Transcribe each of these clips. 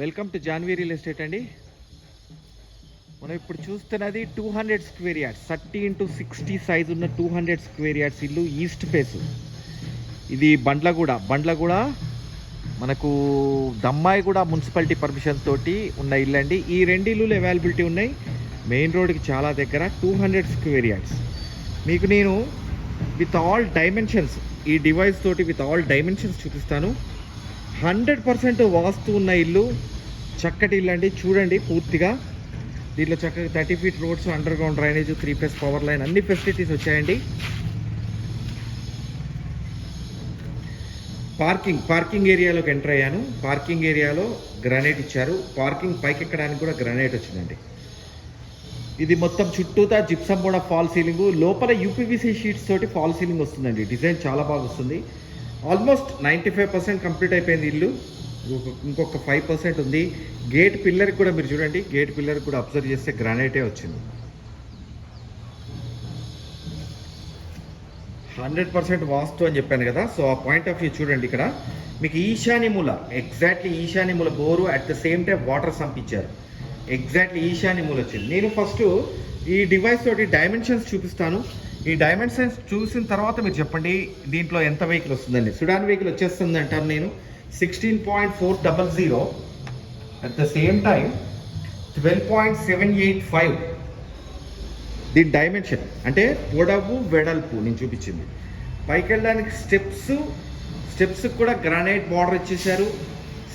Welcome to Janvi real estate అండి. మనం ఇప్పుడు చూస్తున్నది two hundred square yards thirty into sixty size ఉన్న టూ హండ్రెడ్ స్క్వేర్ యార్డ్స్ ఇల్లు ఈస్ట్ ఫేస్ ఇది బండ్లగూడ. బండ్లగూడ మనకు దమ్మాయిగూడ మున్సిపాలిటీ పర్మిషన్ తోటి ఉన్న ఇల్లు అండి. ఈ రెండు ఇల్లులు అవైలబిలిటీ ఉన్నాయి. మెయిన్ రోడ్కి చాలా దగ్గర టూ హండ్రెడ్ స్క్వేర్ యార్డ్స్ మీకు నేను విత్ ఆల్ డైమెన్షన్స్ ఈ డివైస్ తోటి విత్ ఆల్ డైమెన్షన్స్ చూపిస్తాను. హండ్రెడ్ పర్సెంట్ వాస్తు ఉన్న ఇల్లు. చక్కటి ఇల్లు అండి. చూడండి పూర్తిగా. దీంట్లో చక్కగా thirty feet roads underground drainage three plus power line అన్ని ఫెసిలిటీస్ వచ్చాయండి. పార్కింగ్ పార్కింగ్ ఏరియాలోకి ఎంటర్ అయ్యాను. పార్కింగ్ ఏరియాలో గ్రానైట్ ఇచ్చారు. పార్కింగ్ పైకి ఎక్కడానికి కూడా గ్రానైట్ వచ్చిందండి. ఇది మొత్తం చుట్టూతా జిప్సమ్ కూడా ఫాల్ సీలింగ్ లోపల యూపీవీసీ షీట్స్ తోటి ఫాల్ సీలింగ్ వస్తుందండి. డిజైన్ చాలా బాగా వస్తుంది. Almost ninety five percent complete అయిపోయింది ఇల్లు. ఇంకొక- ఫైవ్ పర్సెంట్ ఉంది. గేట్ పిల్లర్కి కూడా మీరు చూడండి. గేట్ పిల్లర్ కూడా అబ్జర్వ్ చేస్తే గ్రానైటే వచ్చింది. హండ్రెడ్ పర్సెంట్ వాస్తు అని చెప్పాను కదా. సో ఆ పాయింట్ ఆఫ్ వ్యూ చూడండి ఇక్కడ. మీకు ఈశాన్య మూల ఎగ్జాక్ట్లీ ఈశాన్య మూల bore at the same time water సంపించారు exactly ఈశాన్య మూల వచ్చింది. నేను ఫస్ట్ ఈ డివైస్ తోటి డైమెన్షన్స్ చూపిస్తాను. ఈ డైమెన్షన్స్ చూసిన తర్వాత మీరు చెప్పండి దీంట్లో ఎంత వెహికల్ వస్తుందండి? సుడాన్ వెహికల్ వచ్చేస్తుంది అంటాను నేను. Sixteen point four double zero at the same time twelve point seven eight five దీని డైమెన్షన్ అంటే పొడవు వెడల్పు నేను చూపించింది. పైకి వెళ్ళడానికి స్టెప్స్ స్టెప్స్ కూడా గ్రానైట్ బార్డర్ ఇచ్చేశారు.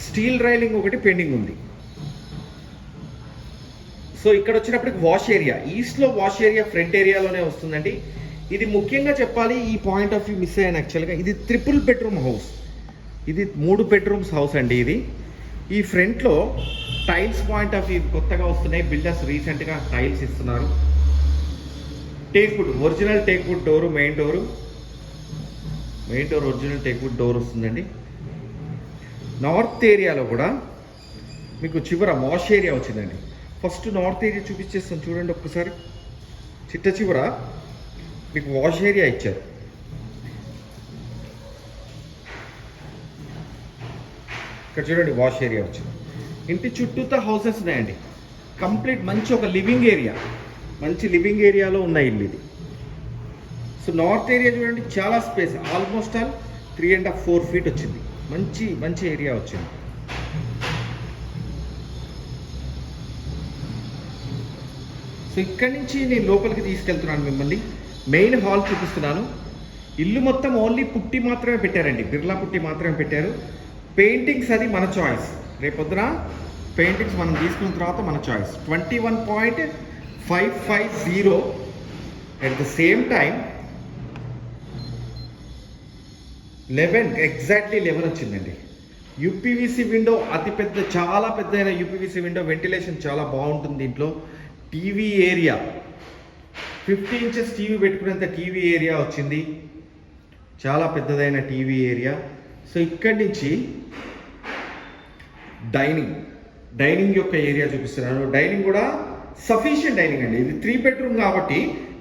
స్టీల్ రైలింగ్ ఒకటి పెండింగ్ ఉంది. సో ఇక్కడ వచ్చినప్పటికి వాష్ ఏరియా. ఈస్ట్లో వాష్ ఏరియా ఫ్రంట్ ఏరియాలోనే వస్తుందండి. ఇది ముఖ్యంగా చెప్పాలి ఈ పాయింట్ ఆఫ్ వ్యూ మిస్ అయ్యాను యాక్చువల్గా. ఇది ట్రిపుల్ బెడ్రూమ్ హౌస్ ఇది మూడు బెడ్రూమ్స్ హౌస్ అండి ఇది. ఈ ఫ్రంట్లో టైల్స్ పాయింట్ ఆఫ్ వ్యూ కొత్తగా వస్తున్నాయి. బిల్డర్స్ రీసెంట్గా టైల్స్ ఇస్తున్నారు. Teakwood original teakwood door main door main door original teakwood door వస్తుందండి. నార్త్ ఏరియాలో కూడా మీకు చివర వాష్ ఏరియా వచ్చిందండి. ఫస్ట్ నార్త్ ఏరియా చూపించేస్తాను చూడండి ఒక్కసారి. చిట్ట చివర మీకు వాష్ ఏరియా ఇచ్చారు. ఇక్కడ చూడండి వాష్ ఏరియా వచ్చింది. ఇంటి చుట్టూతా హౌసెస్ ఉన్నాయండి. కంప్లీట్ మంచి ఒక లివింగ్ ఏరియా. మంచి లివింగ్ ఏరియాలో ఉన్నాయి ఇల్లు ఇది. సో నార్త్ ఏరియా చూడండి చాలా space. Almost all three and half four feet వచ్చింది. మంచి మంచి ఏరియా వచ్చింది. సో ఇక్కడి నుంచి నేను లోపలికి తీసుకెళ్తున్నాను మిమ్మల్ని. మెయిన్ హాల్ చూపిస్తున్నాను. ఇల్లు మొత్తం ఓన్లీ పుట్టి మాత్రమే పెట్టారండి. బిర్లా పుట్టి మాత్రమే పెట్టారు. పెయింటింగ్స్ అది మన చాయిస్ రేపొద్దున పెయింటింగ్స్ మనం తీసుకున్న తర్వాత మన choice twenty one point five five zero at the same time eleven exactly eleven వచ్చిందండి. యూపీవీసీ విండో అతిపెద్ద చాలా పెద్దైన యూపీవీసీ విండో వెంటిలేషన్ చాలా బాగుంటుంది దీంట్లో. TV area fifty inches TV పెట్టుకునేంత TV area వచ్చింది. చాలా పెద్దదైన టీవీ ఏరియా సో ఇక్కడి నుంచి డైనింగ్ డైనింగ్ యొక్క ఏరియా చూపిస్తున్నాను. డైనింగ్ కూడా సఫిషియంట్ డైనింగ్ అండి. ఇది త్రీ బెడ్రూమ్ కాబట్టి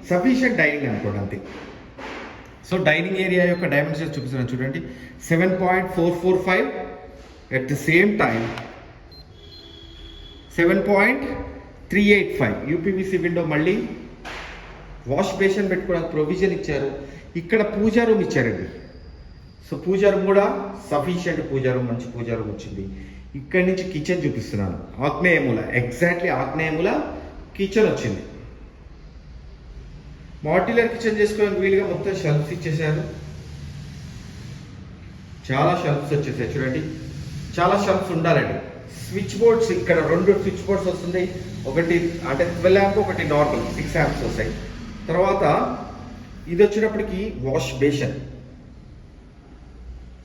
సఫిషియంట్ డైనింగ్ అనుకోండి అంతే. సో డైనింగ్ ఏరియా యొక్క డైమెన్షన్స్ చూపిస్తున్నాను చూడండి. Seven point four four five at the same time seven point three eight five UPVC window మళ్ళీ వాష్ బేషన్ పెట్టుకోవడానికి ప్రొవిజన్ ఇచ్చారు. ఇక్కడ పూజా రూమ్ ఇచ్చారండి. సో పూజా రూమ్ కూడా సఫిషియంట్ పూజా రూమ్ మంచి పూజా రూమ్ వచ్చింది. ఇక్కడి నుంచి కిచెన్ చూపిస్తున్నాను. ఆగ్నేయముల ఎగ్జాక్ట్లీ ఆగ్నేయముల కిచెన్ వచ్చింది. మాడ్యులర్ కిచెన్ చేసుకోవడానికి వీలుగా మొత్తం షెల్ఫ్స్ ఇచ్చేసారు చాలా షెల్ఫ్స్ వచ్చేసాయి చూడండి. చాలా షెల్ఫ్స్ ఉండాలండి. స్విచ్ బోర్డ్స్ ఇక్కడ రెండు స్విచ్ బోర్డ్స్ వస్తుంది ఒకటి అంటే ట్వెల్వ్ యాంప్ ఒకటి నార్మల్ సిక్స్ యాంప్స్ వస్తాయి. తర్వాత ఇది వచ్చినప్పటికి వాష్ బేషన్.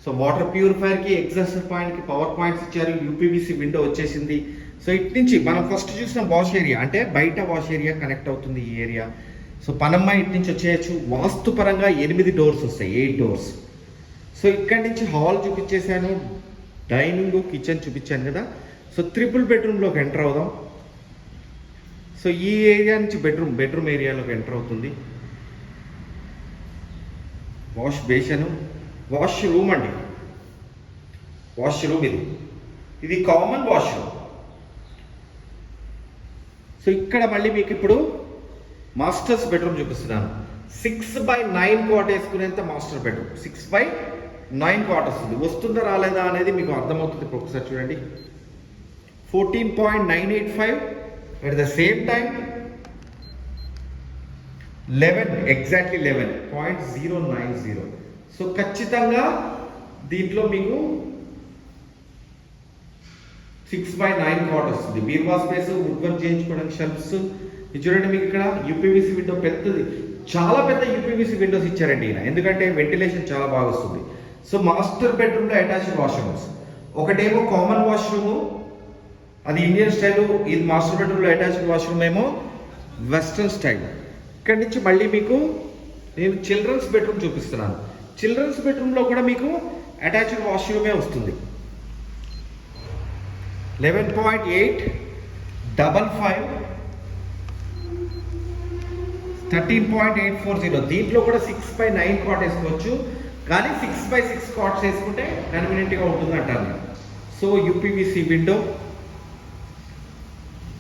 సో వాటర్ ప్యూరిఫైయర్కి ఎగ్జాస్టర్ పాయింట్కి పవర్ పాయింట్స్ ఇచ్చారు. యూపీబీసీ విండో వచ్చేసింది. సో ఇటు నుంచి మనం ఫస్ట్ చూసిన వాష్ ఏరియా అంటే బయట వాష్ ఏరియా కనెక్ట్ అవుతుంది ఈ ఏరియా. సో పనమ్మ ఇటు నుంచి వచ్చేయచ్చు. వాస్తుపరంగా ఎనిమిది డోర్స్ వస్తాయి ఎయిట్ డోర్స్. సో ఇక్కడి నుంచి హాల్ చూపించేశాను. డైనింగ్ కిచెన్ చూపించాను కదా. సో త్రిపుల్ బెడ్రూమ్లోకి ఎంటర్ అవుదాం. సో ఈ ఏరియా నుంచి బెడ్రూమ్ బెడ్రూమ్ ఏరియాలోకి ఎంటర్ అవుతుంది. వాష్ బేషను వాష్ రూమ్ అండి. వాష్ రూమ్ ఇది. ఇది కామన్ వాష్రూమ్ సో ఇక్కడ మళ్ళీ మీకు ఇప్పుడు మాస్టర్స్ బెడ్రూమ్ చూపిస్తున్నాను. Six by nine cot వేసుకునేంత master bedroom six by nine quarters వస్తుంది వస్తుందా రాలేదా అనేది మీకు అర్థమవుతుంది. ఇప్పుడు ఒకసారి చూడండి. Fourteen point nine eight five at the same time eleven exactly eleven. Point zero nine zero. So ఖచ్చితంగా దీంట్లో మీకు సిక్స్ బై నైన్ కాట్ వస్తుంది బీర్వా స్పేస్ వుడ్ వర్క్ చేయించుకోవడానికి షెల్ఫ్స్ ఇది చూడండి మీకు ఇక్కడ యూపీవీసీ విండో పెద్దది. చాలా పెద్ద యూపీవీసీ విండోస్ ఇచ్చారండి ఈయన. ఎందుకంటే వెంటిలేషన్ చాలా బాగా వస్తుంది. సో మాస్టర్ బెడ్రూమ్లో అటాచ్డ్ వాష్రూమ్స్ ఒకటేమో కామన్ వాష్రూమ్ అది ఇండియన్ స్టైల్ ఇది మాస్టర్ బెడ్రూమ్లో అటాచ్డ్ వాష్రూమ్ ఏమో వెస్ట్రన్ స్టైల్ ఇక్కడి నుంచి మళ్ళీ మీకు నేను చిల్డ్రన్స్ బెడ్రూమ్ చూపిస్తున్నాను. చిల్డ్రన్స్ బెడ్రూమ్లో కూడా మీకు అటాచ్డ్ వాష్రూమే వస్తుంది. Eleven point eight double five thirteen point eight four zero దీంట్లో కూడా సిక్స్ బై నైన్ కాట్ వేసుకోవచ్చు. కానీ సిక్స్ బై సిక్స్ కాట్స్ వేసుకుంటే కన్వీనియంట్గా ఉంటుంది అంటారు సో యూపీవీసీ విండో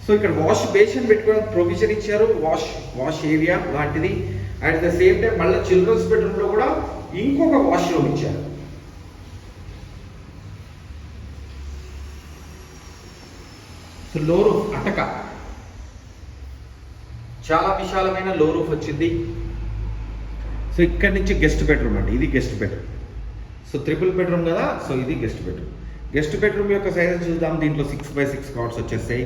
సో ఇక్కడ వాష్ బేసిన్ పెట్టుకోవడానికి ప్రొవిజన్ ఇచ్చారు. వాష్ వాష్ ఏరియా లాంటిది. అట్ ద సేమ్ టైం మళ్ళీ చిల్డ్రన్స్ బెడ్రూమ్లో కూడా ఇంకొక వాష్రూమ్ ఇచ్చారు. సో లో రూఫ్ అటక. చాలా విశాలమైన లో రూఫ్ వచ్చింది. సో ఇక్కడ నుంచి గెస్ట్ బెడ్రూమ్ అండి ఇది guest bedroom. So triple bedroom కదా సో ఇది గెస్ట్ బెడ్రూమ్. గెస్ట్ బెడ్రూమ్ యొక్క సైజ్ చూద్దాం దీంట్లో సిక్స్ బై సిక్స్ కార్డ్స్ వచ్చేస్తాయి.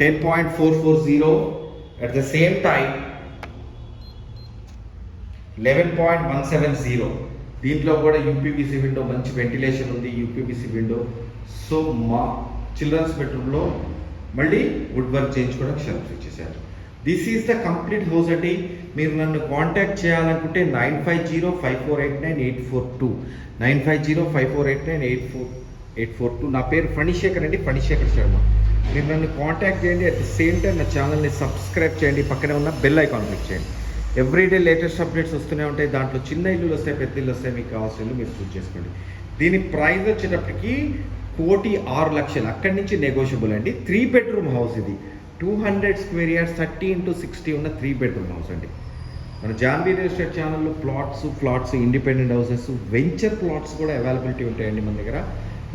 Ten point four four zero at the same time eleven point one seven zero దీంట్లో కూడా యూపీబీసీ విండో మంచి ventilation ఉంది యూపీబీసీ విండో సో మా చిల్డ్రన్స్ బెడ్రూమ్లో మళ్ళీ వుడ్ వర్క్ చేయించుకోవడానికి షెల్ఫ్స్ ఇచ్చేసారు this is the complete house అండి. మీరు నన్ను కాంటాక్ట్ చేయాలనుకుంటే nine five zero five four eight nine eight four two. Nine five zero five four eight nine eight four eight four two. నా పేరు ఫణిశేఖర్ అండి ఫణిశేఖర్ శర్మ. మీరు నన్ను కాంటాక్ట్ చేయండి అట్ ది సేమ్ టైం నా ఛానల్ని సబ్స్క్రైబ్ చేయండి. పక్కనే ఉన్న బెల్ ఐకాన్ క్లిక్ చేయండి. ఎవ్రీడే లేటెస్ట్ అప్డేట్స్ వస్తూనే ఉంటాయి. దాంట్లో చిన్న ఇల్లులు వస్తాయి పెద్ద ఇల్లు వస్తాయి మీకు కావాల్సిన ఇల్లు మీరు చూస్ చేసుకోండి. దీని ప్రైస్ వచ్చేటప్పటికి కోటి ఆరు లక్షలు. అక్కడి నుంచి నెగోషియబుల్ అండి. త్రీ బెడ్రూమ్ హౌస్ ఇది. Two hundred square yards thirty into sixty ఉన్న త్రీ బెడ్రూమ్ హౌస్ అండి. మన జాన్వీ రియల్ ఎస్టేట్ ఛానల్లో plots flats independent houses venture plots కూడా అవైలబిలిటీ ఉంటాయండి మన దగ్గర.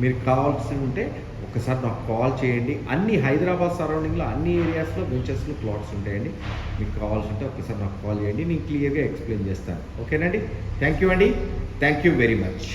మీరు కావాల్సి ఉంటే ఒకసారి నాకు కాల్ చేయండి. అన్ని హైదరాబాద్ సరౌండింగ్లో అన్ని ఏరియాస్లో వెంచర్స్లో ప్లాట్స్ ఉంటాయండి. మీకు కావాల్సి ఉంటే ఒకసారి నాకు కాల్ చేయండి. నేను క్లియర్గా ఎక్స్ప్లెయిన్ చేస్తాను. ఓకేనండి థ్యాంక్ యూ అండి. Thank you very much